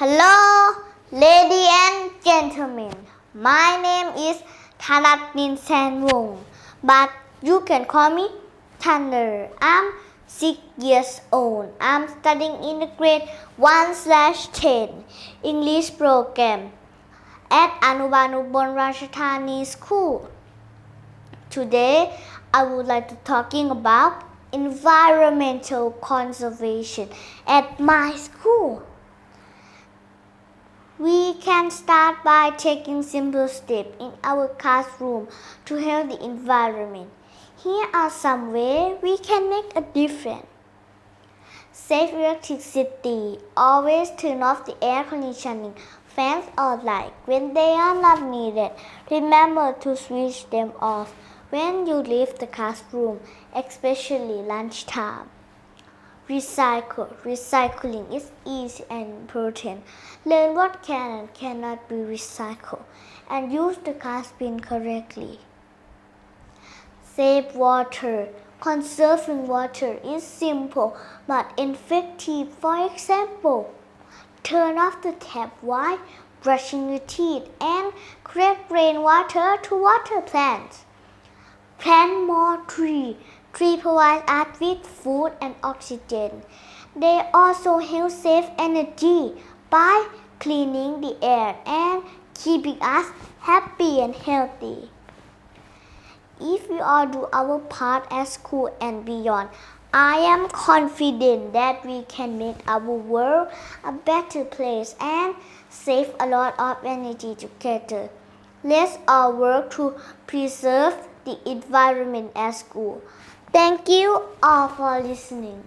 Hello, ladies and gentlemen. My name is Thanatnin Sanwong, but you can call me Thunder. I'm six years old. I'm studying in the grade 1 slash 10 English program at Anubanu Rajatani School. Today, I would like to talking about environmental conservation at my school. We can start by taking simple steps in our classroom to help the environment. Here are some ways we can make a difference. Save electricity. Always turn off the air conditioning, fans or light when they are not needed. Remember to switch them off when you leave the classroom, especially lunchtime. Recycle. Recycling is easy and important. Learn what can and cannot be recycled and use the glass bin correctly. Save water. Conserving water is simple but effective. For example, turn off the tap while brushing your teeth and collect rainwater to water plants. Plant more trees. Trees provide us with food and oxygen. They also help save energy by cleaning the air and keeping us happy and healthy. If we all do our part at school and beyond, I am confident that we can make our world a better place and save a lot of energy together. Let's all work to preserve the environment at school. Thank you all for listening.